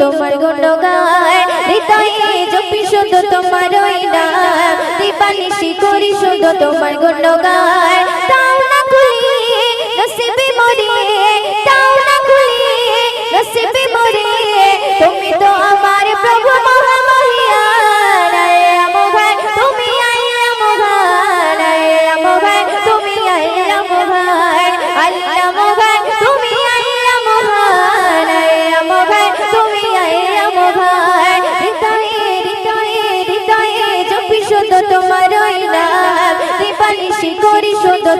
তোমার গুণগান হৃদয়ে জপি শুধু তোমার ওই নাম। দীপানিশি করি শুধু তোমার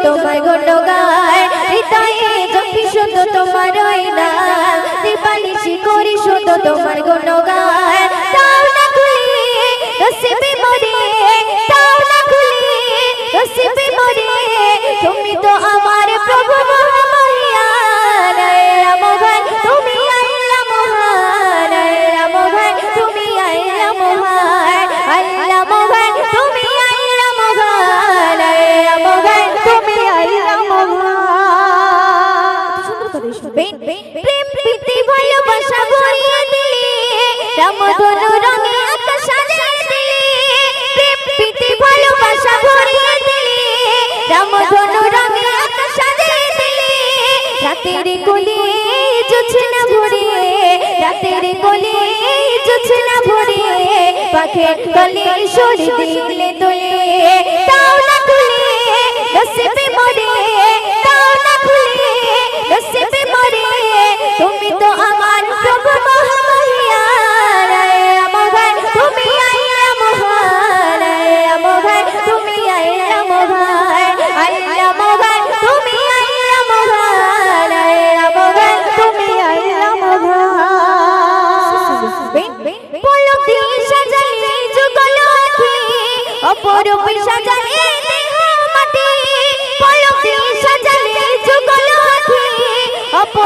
তোমার গুণগান হৃদয়ে জপি শুধু তোমার ওই নাম। দীপালিশি করি শুধু তোমার গুণগান প্রেম প্রীতি ভালোবাসা ভরিয়ে দিলি, রামধনু রঙে আকাশ সাজিয়ে দিলি, প্রেম প্রীতি ভালোবাসা ভরিয়ে দিলি, রামধনু রঙে আকাশ সাজিয়ে দিলি, রাতের কোলে জোছনা ভরিয়ে, রাতের কোলে জোছনা ভরিয়ে, পাখের কলে সরে দিলে তোলে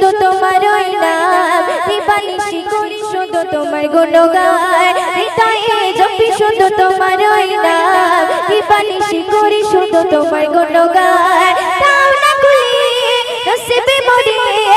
শুধু তোমার ওই নাম। দিবানিশি করি শুধু তোমার গুণগান। হৃদয়ে জপি শুধু তোমার ওই নাম। দিবানিশি করি শুধু তোমার গুণগান। তাও না খুলি নসিবে মরিয়ে